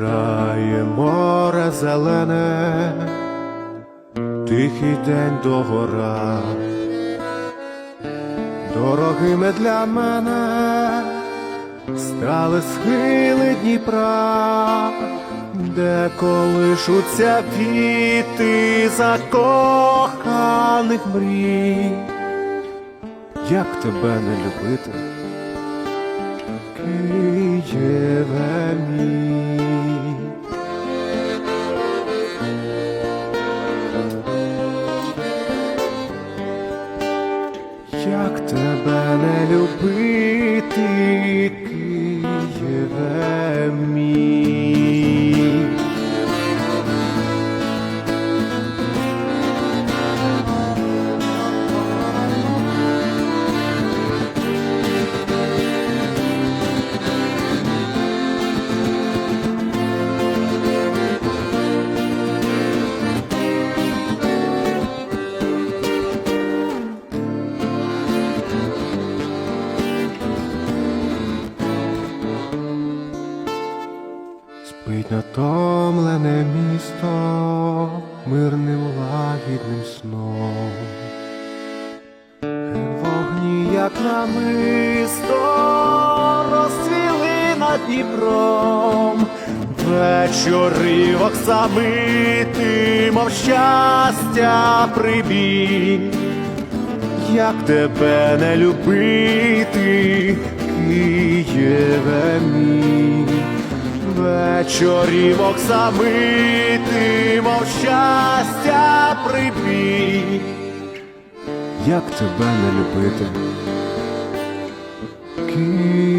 Крає море зелене, тихий день догора, дорогими для мене стали схили Дніпра, де колишуться квіти закоханих мрій. Як тебе не любити? Як тебе не любити, Спить натомлене місто мирним лагідним сном. Вогні, як намисто, розцвіли над Дніпром. Вечори оксамити, мов щастя прибіг. Як тебе не любити, Києве вечорів оксамити, мов щастя прибіг. Як тебе не любити, Києве